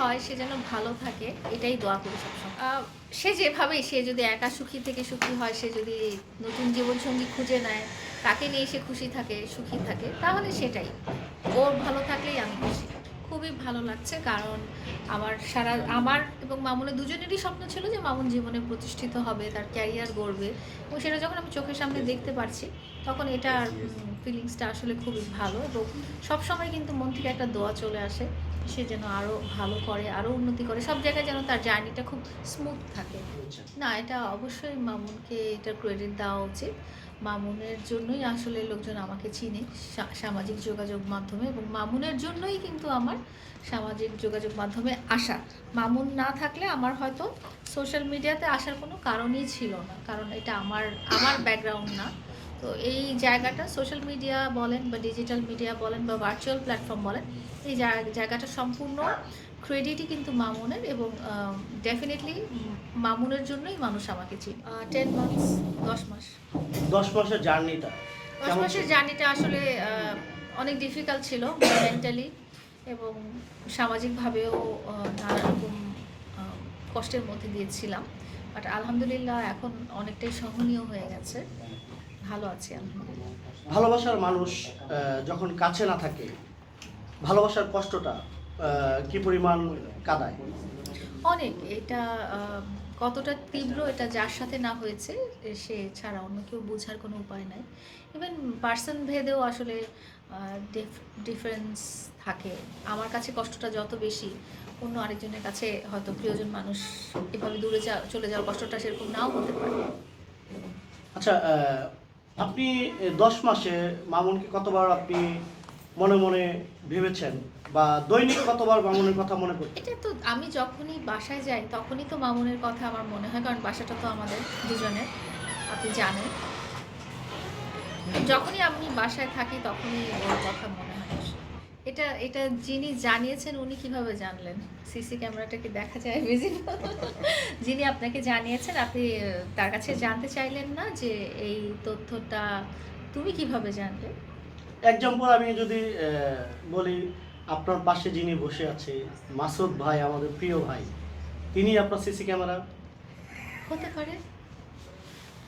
হয়, সে যেন ভালো থাকে, এটাই দোয়া করি সবসময়। সে যেভাবে সে যদি একা সুখী থেকে সুখী হয়, সে যদি নতুন জীবনসঙ্গী খুঁজে নেয়, তাকে নিয়ে সে খুশি থাকে, সুখী থাকে, তাহলে সেটাই। ওর ভালো থাকলেই আমি খুশি। খুবই ভালো লাগছে, কারণ আমার সারা, আমার এবং মামুনের দুজনেরই স্বপ্ন ছিল যে মামুন জীবনে প্রতিষ্ঠিত হবে, তার ক্যারিয়ার গড়বে। এবং সেটা যখন আমি চোখের সামনে দেখতে পারছি, তখন এটার ফিলিংসটা আসলে খুবই ভালো এবং সবসময় কিন্তু মন থেকে একটা দোয়া চলে আসে। সে যেন আরও ভালো করে আরও উন্নতি করে সব জায়গায় যেন তার জার্নিটা খুব স্মুথ থাকে। না এটা অবশ্যই মামুনকে এটা ক্রেডিট দেওয়া উচিত। মামুনের জন্যই আসলে লোকজন আমাকে চিনে সামাজিক যোগাযোগ মাধ্যমে এবং মামুনের জন্যই কিন্তু আমার সামাজিক যোগাযোগ মাধ্যমে আসা। মামুন না থাকলে আমার হয়তো সোশ্যাল মিডিয়াতে আসার কোনো কারণই ছিল না। কারণ এটা আমার আমার ব্যাকগ্রাউন্ড না। তো এই জায়গাটা সোশ্যাল মিডিয়া বলেন বা ডিজিটাল মিডিয়া বলেন বা ভার্চুয়াল প্ল্যাটফর্ম বলেন এই জায়গাটা সম্পূর্ণ ক্রেডিটই কিন্তু মামুনের এবং ডেফিনেটলি মামুনের জন্যই মানুষ আমাকে চিনে। টেন মান্থস দশ মাস। দশ মাসের জার্নিটা দশ মাসের জার্নিটা আসলে অনেক ডিফিকাল্ট ছিল মেন্টালি এবং সামাজিকভাবেও নানা রকম কষ্টের মধ্যে দিয়েছিলাম। বাট আলহামদুলিল্লাহ এখন অনেকটাই সহনীয় হয়ে গেছে। ভালো আছি আলহামদুলিল্লাহ। ভালোবাসার মানুষ যখন কাছে না থাকে ভালোবাসার কষ্টটা কি পরিমাণ কাদায় অনেক। এটা কতটা তীব্র এটা যার সাথে না হয়েছে সে ছাড়া অন্য কেউ বোঝার কোনো উপায় নাই। ইভেন পার্সন ভেদেও আসলে ডিফারেন্স থাকে। আমার কাছে কষ্টটা যত বেশি অন্য আরেকজনের কাছে হয়তো প্রিয়জন মানুষ এভাবে দূরে যা চলে যাওয়ার কষ্টটা সেরকম নাও হতে পারে। আচ্ছা আপনি দশ মাসে মামুনকে কতবার আপনি মনে মনে ভেবেছেন? বা দৈনিক কতবার মামুনের কথা মনে করি এটা তো আমি যখনই বাসায় যাই, তখনই তো মামুনের কথা আমার মনে হয়, কারণ বাসাটা তো আমাদের দুজনের, আপনি জানেন। যখনই আমি বাসায় থাকি, তখনই ওর কথা মনে হয়। এটা এটা যিনি জানিয়েছেন উনি কীভাবে জানলেন? সিসি ক্যামেরাটা কি দেখা যায় ভিজিবল যিনি আপনাকে জানিয়েছেন আপনি তার কাছে জানতে চাইলেন না যে এই তথ্যটা তুমি কীভাবে জানলে? এক্সাম্পল আমি যদি বলি আপনার পাশে যিনি বসে আছে মাসুদ ভাই আমাদের প্রিয় ভাই তিনি আপনার সিসি ক্যামেরা? হতে পারে।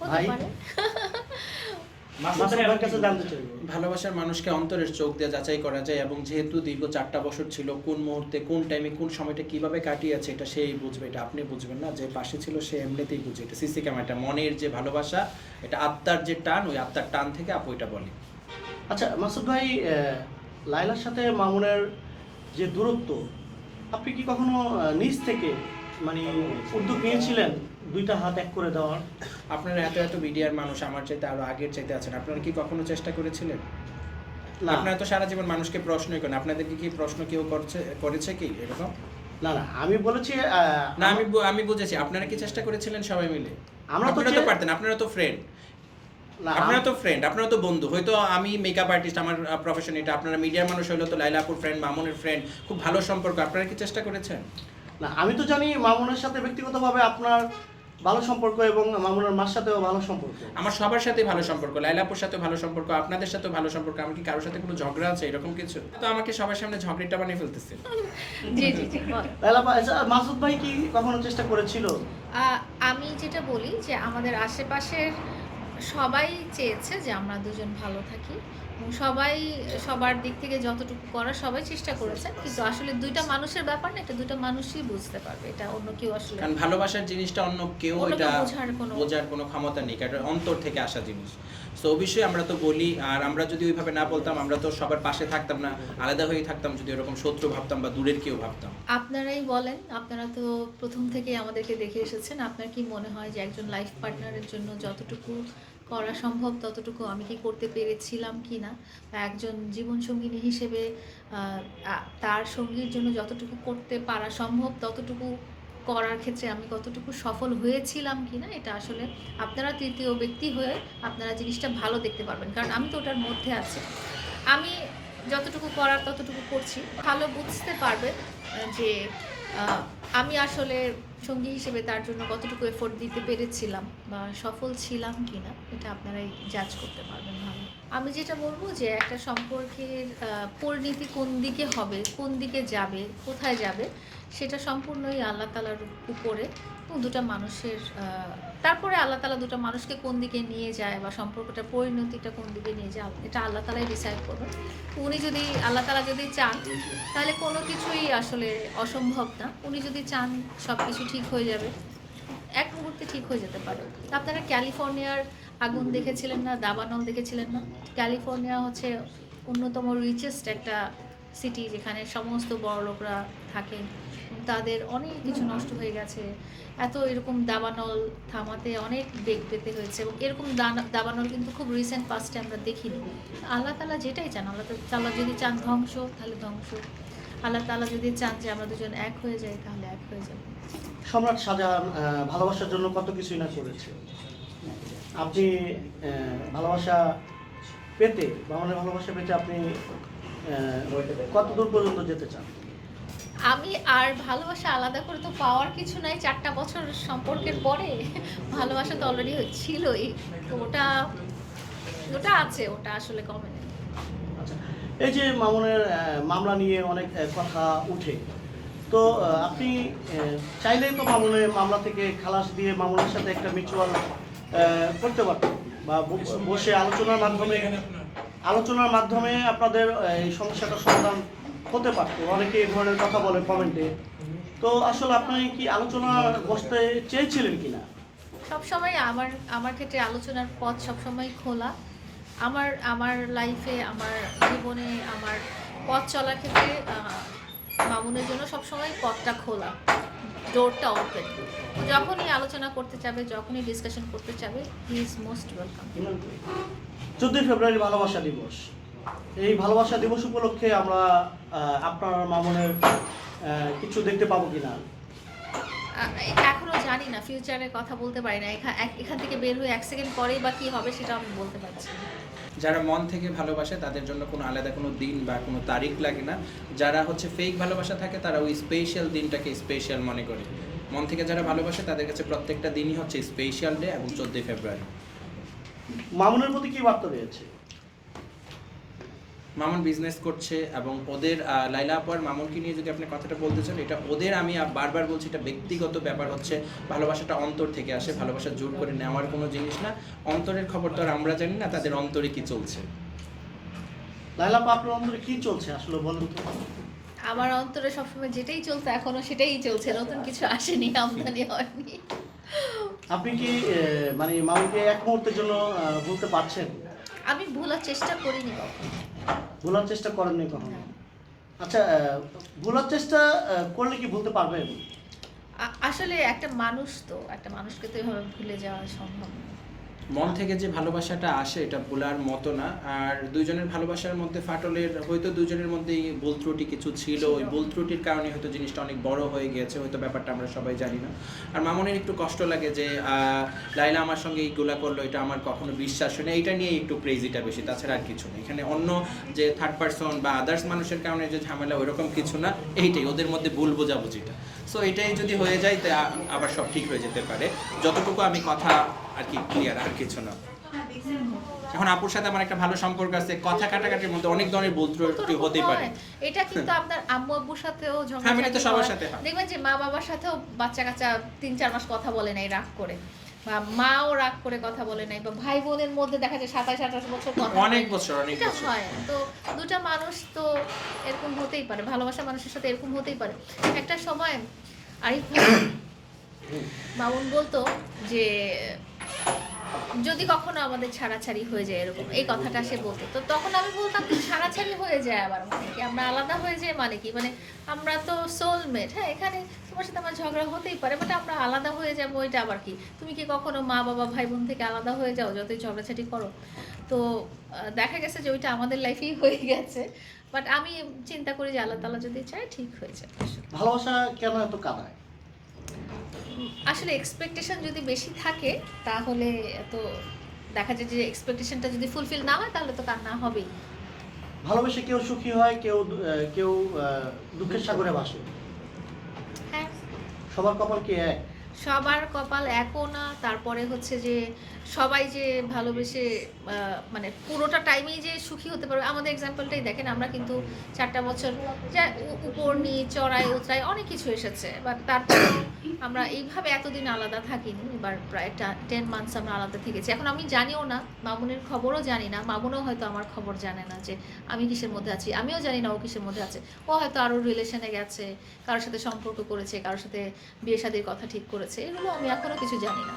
হতে পারে। মাসুদ ভাইয়ের কাছে জানতে চাইব। ভালোবাসার মানুষকে অন্তরের চোখ দিয়ে যাচাই করা যায় এবং যেহেতু দীর্ঘ চারটা বছর ছিল কোন মুহূর্তে কোন টাইমে কোন সময়টা কীভাবে কাটিয়েছে এটা সেই বুঝবে এটা আপনি বুঝবেন না। যে পাশে ছিল সে এমনিতেই বুঝে এটা। সিসি ক্যামেরাটা মনের যে ভালোবাসা এটা আত্মার যে টান ওই আত্মার টান থেকে আপু এটা বলে। আচ্ছা মাসুদ ভাই আহ, লাইলার সাথে মামুনের যে দূরত্ব আপনি কি কখনো নিজ থেকে মানে উদ্যোগ নিয়েছিলেন? দুইটা হাত এক করে দেওয়ার। আপনারা এত এত মিডিয়ার মানুষ আমার চাইতে আরও আগের চাইতে আছেন। আপনারা কি কখনো চেষ্টা করেছিলেন? না। আপনারা তো সারা জীবন মানুষকে প্রশ্নই করেন। আপনাদেরকে কি প্রশ্ন কেউ করছে করেছে কি এরকম? না না আমি বলেছি না আমি আমি বুঝেছি। আপনারা কি চেষ্টা করেছিলেন সবাই মিলে? আমরা তো পারতেন আপনারা তো ফ্রেন্ড আপনারা তো ফ্রেন্ড আপনারা তো বন্ধু। হয়তো আমি মেকআপ আর্টিস্ট আমার প্রফেশন এটা। আপনারা মিডিয়ার মানুষ হইল তো লাইলাপুর ফ্রেন্ড মামুনের ফ্রেন্ড খুব ভালো সম্পর্ক। আপনারা কি চেষ্টা করেছেন? না আমি তো জানি মামুনের সাথে ব্যক্তিগতভাবে আপনার ভালো সম্পর্ক এবং মামুনার মার সাথেও ভালো সম্পর্ক। আমার সবার সাথে ভালো সম্পর্ক লাইলাপুর সাথে ভালো সম্পর্ক আপনাদের সাথে ভালো সম্পর্ক আমার কি কারোর সাথে কোনো ঝগড়া আছে এরকম কিছু? তো আমাকে সবার সামনে ঝগড়াটা বানিয়ে ফেলতেছে। জি জি জি লাইলাপা আচ্ছা, মাসুদ ভাই কি কখনো চেষ্টা করেছিল? আহ, আমি যেটা বলি যে আমাদের আশেপাশের সবাই চেয়েছে যে আমরা দুজন ভালো থাকি এবং সবাই সবার দিক থেকে যতটুকু করার সবাই চেষ্টা করেছেন কিন্তু আসলে দুইটা মানুষের ব্যাপার না এটা দুইটা মানুষই বুঝতে পারবে এটা অন্য কেউ আসলে কারণ ভালোবাসার জিনিসটা অন্য কেউ এটা বোঝার কোনো- বোঝার কোনো ক্ষমতা নেই কারণ এটা অন্তর থেকে আসা জিনিস। তো অবশ্যই আমরা তো বলি আর আমরা যদি ওইভাবে না বলতাম আমরা তো সবার পাশে থাকতাম না আলাদা হয়ে থাকতাম যদি এরকম শত্রু ভাবতাম বা দূরের কেউ ভাবতাম। আপনারাই বলেন আপনারা তো প্রথম থেকে আমাদেরকে দেখে এসেছেন আপনার কি মনে হয় যে একজন লাইফ পার্টনারের জন্য যতটুকু করা সম্ভব ততটুকু আমি কি করতে পেরেছিলাম কি না? বা একজন জীবনসঙ্গিনী হিসেবে তার সঙ্গীর জন্য যতটুকু করতে পারা সম্ভব, ততটুকু করার ক্ষেত্রে আমি কতটুকু সফল হয়েছিলাম কি না, এটা আসলে আপনারা তৃতীয় ব্যক্তি হয়ে আপনারা জিনিসটা ভালো দেখতে পারবেন। কারণ আমি তো ওটার মধ্যে আছি। আমি যতটুকু করার ততটুকু করছি। ভালো বুঝতে পারবেন যে আমি আসলে সঙ্গী হিসেবে তার জন্য কতটুকু এফোর্ট দিতে পেরেছিলাম বা সফল ছিলাম কি না এটা আপনারাই জাজ করতে পারবেন ভালো। আমি যেটা বলব যে একটা সম্পর্কের পরিণতি কোন দিকে হবে, কোন দিকে যাবে, কোথায় যাবে, সেটা সম্পূর্ণই আল্লাহ তালার উপরে। দুটা মানুষের তারপরে আল্লাহ তালা দুটো মানুষকে কোন দিকে নিয়ে যায় বা সম্পর্কটা পরিণতিটা কোন দিকে নিয়ে যায়, এটা আল্লাহ তালাই ডিসাইড করবেন উনি যদি, আল্লাহ তালা যদি চান, তাহলে কোনো কিছুই আসলে অসম্ভব না। উনি যদি চান সব কিছু ঠিক হয়ে যাবে। এক মুহূর্তে ঠিক হয়ে যেতে পারে। আপনারা ক্যালিফোর্নিয়ার আগুন দেখেছিলেন না, দাবানল দেখেছিলেন না? ক্যালিফোর্নিয়া হচ্ছে অন্যতম রিচেস্ট একটা সিটি যেখানে সমস্ত বড় লোকরা থাকে, তাদের অনেক কিছু নষ্ট হয়ে গেছে। এত এরকম দাবানল থামাতে অনেক বেগ পেতে হয়েছে এবং এরকম দাবানল কিন্তু খুব রিসেন্ট পাস্টে আমরা দেখিনি। আল্লাহ তালা যেটাই চান, আল্লাহ তালা যদি চান ধ্বংস, তাহলে ধ্বংস। আল্লাহ তালা যদি চান যে আমরা দুজন এক হয়ে যাই, তাহলে এক হয়ে যাবে। সম্রাট শাহজাহান ভালোবাসার জন্য কত কিছুই না করেছে। আপনি ভালোবাসা পেতে মামুনের ভালোবাসা পেতে আপনি কত দূর পর্যন্ত যেতে চান? আমি আর ভালোবাসা আলাদা করে তো পাওয়ার কিছু নাই। চারটা বছর সম্পর্কের পরে ভালোবাসা তো অলরেডি ছিলই। তো ওটা ওটা আছে ওটা আসলে কমে নেই। আচ্ছা এই যে মামুনের মামলা নিয়ে অনেক কথা উঠে তো আপনি চাইলেই তো মামুনের মামলা থেকে খালাস দিয়ে মামুনের সাথে একটা মিউচুয়াল করতে পারতেন বা বসে আলোচনার মাধ্যমে আলোচনার মাধ্যমে আপনাদের এই সমস্যাটার সমাধান হতে পারত। অনেকে এই ধরনের কথা বলে কমেন্টে। তো আসলে আপনি কি আলোচনা বসতে চেয়েছিলেন কিনা? সব সবসময় আমার আমার ক্ষেত্রে আলোচনার পথ সবসময় খোলা। আমার আমার লাইফে আমার জীবনে আমার পথ চলার ক্ষেত্রে মামুনের জন্য সবসময় পথটা খোলা। ডোরটা ওপেন যখনই আলোচনা করতে চাবে যখনই ডিসকাশন করতে চাবে হি ইজ মোস্ট ওয়েলকাম চোদ্দই ফেব্রুয়ারি ভালোবাসা দিবস। এই ভালোবাসা দিবস উপলক্ষে আমরা আপনার মামনের কিছু দেখতে পাবো কিনা? এখনও জানি না ফিউচারের কথা বলতে পারি না। এখা- এক- এখান থেকে বের হয়ে এক সেকেন্ড পরেই বা কি হবে সেটা আমি বলতে পারছি যারা মন থেকে ভালোবাসে তাদের জন্য কোনো আলাদা কোনো দিন বা কোনো তারিখ লাগে না। যারা হচ্ছে ফেক ভালোবাসা থাকে তারা ওই স্পেশাল দিনটাকে স্পেশাল মনে করে। মন থেকে যারা ভালোবাসে তাদের কাছে প্রত্যেকটা দিনই হচ্ছে স্পেশাল ডে এবং চোদ্দোই ফেব্রুয়ারি। মামুনের প্রতি কি বার্তা রয়েছে? মামুন বিজনেস করছে এবং ওদের লাইলা আপার মামুনকে নিয়ে যদি আপনি কথাটা বলতে চান এটা ওদের আমি বারবার বলছি এটা ব্যক্তিগত ব্যাপার হচ্ছে ভালোবাসাটা অন্তর থেকে আসে ভালোবাসা জোর করে নেওয়ার কোনো জিনিস না। অন্তরের খবর তো আর আমরা জানি না তাদের অন্তরে কি চলছে। লাইলা আপা, আপনার অন্তরে কি চলছে আসলে বলুন তো। আমার অন্তরে সবসময় যেটাই চলছে এখনও সেটাই চলছে নতুন কিছু আসেনি আমদানি হয়নি। আপনি কি মানে মাউকে এক মুহূর্তের জন্য ভুলতে বলতে পারছেন? আমি ভুলার চেষ্টা করিনি কখনো। ভোলার চেষ্টা করেননি কখনো? আচ্ছা ভুলার ভোলার চেষ্টা করলে কি ভুলতে পারবেন? আসলে একটা মানুষ তো একটা মানুষকে তো এভাবে ভুলে যাওয়া সম্ভব না। মন থেকে যে ভালোবাসাটা আসে এটা ভোলার মতো না। আর দুইজনের ভালোবাসার মধ্যে ফাটলের হয়তো দুজনের মধ্যে ভুল ত্রুটি কিছু ছিল। ওই ভুল ত্রুটির কারণে হয়তো জিনিসটা অনেক বড় হয়ে গিয়েছে হয়তো ব্যাপারটা আমরা সবাই জানি না। আর মামনের একটু কষ্ট লাগে যে লাইলা আমার সঙ্গে এইগুলা করল এটা আমার কখনো বিশ্বাস হয় না। এইটা নিয়ে একটু ক্রেজিটা বেশি তাছাড়া আর কিছু না। এখানে অন্য যে থার্ড পার্সন বা আদার্স মানুষের কারণে যে ঝামেলা ওইরকম কিছু না। এইটাই ওদের মধ্যে ভুল বোঝাবুঝিটা। সো এটাই যদি হয়ে যায় তা আবার সব ঠিক হয়ে যেতে পারে। যতটুকু আমি কথা আর কি ক্লিয়ার আর কিছু না। এখন আপুর সাথে আমার একটা ভালো সম্পর্ক আছে কথা কাটাকাটির মধ্যে অনেক ধরনের ভুল ত্রুটি হতেই পারে। এটা কিন্তু আপনার আম্মু আব্বুর সাথেও ঝগড়া তে সবার সাথে হয়। দেখবেন যে মা বাবার সাথেও বাচ্চা কাচ্চা তিন চার মাস কথা বলে নাই রাগ করে। বা মাও রাগ করে কথা বলে নাই বা ভাই বোনের মধ্যে দেখা যায় সাতাশ আঠাশ বছর কথা অনেক বছর অনেক বছর। হয়। তো দুটা মানুষ তো এরকম হতেই পারে ভালোবাসা মানুষের সাথে এরকম হতেই পারে। একটা সময় আরিফ মামুন বলতো যে যদি কখনো আমাদের ছাড়াছাড়ি হয়ে যায় এরকম, এই কথাটা সে বলতো। তো তখন আমি বলতাম ছাড়াছাড়ি হয়ে যায় আবার মানে কি? আমরা আলাদা হয়ে যায় মানে কি? মানে আমরা তো সোলমেট হ্যাঁ এখানে তোমার সাথে আমার ঝগড়া হতেই পারে বাট আমরা আলাদা হয়ে যাব, এটা আবার কি? তুমি কি কখনো মা, বাবা ভাই বোন থেকে আলাদা হয়ে যাও যতই ঝগড়াঝাটি করো? তো দেখা গেছে যে ওইটা আমাদের লাইফেই হয়ে গেছে বাট আমি চিন্তা করি যে আল্লাহ তালা যদি চায়, ঠিক হয়ে যাবে। ভালোবাসা কেন এত কাদায়? আসলে এক্সপেকটেশন যদি বেশি থাকে তাহলে তো দেখা যায় যে এক্সপেকটেশনটা যদি ফুলফিল না হয় তাহলে তো কান্না হবেই। ভালোবেসে কেউ সুখী হয় কেউ কেউ দুঃখের সাগরে ভাসে। হ্যাঁ। সবার কপাল কি এক? সবার কপাল একও না তারপরে হচ্ছে যে সবাই যে ভালোবেসে মানে পুরোটা টাইমেই যে সুখী হতে পারবে, আমাদের এক্সাম্পলটাই দেখেন, আমরা কিন্তু চারটা বছর যা উপর নিয়ে চড়াই, উতরাই অনেক কিছু এসেছে। বাট তারপরে আমরা এইভাবে এতদিন আলাদা থাকিনি, এবার প্রায় টেন মান্থস আমরা আলাদা থেকেছি। এখন আমি জানিও না, মামুনের খবরও জানি না, মামুনও হয়তো আমার খবর জানে না যে আমি কিসের মধ্যে আছি, আমিও জানি না ও কিসের মধ্যে আছে। ও হয়তো আরও রিলেশনে গেছে, কারোর সাথে সম্পর্ক করেছে, কারোর সাথে বিয়ে শাদির কথা ঠিক করেছে, এগুলো আমি এখনও কিছু জানি না।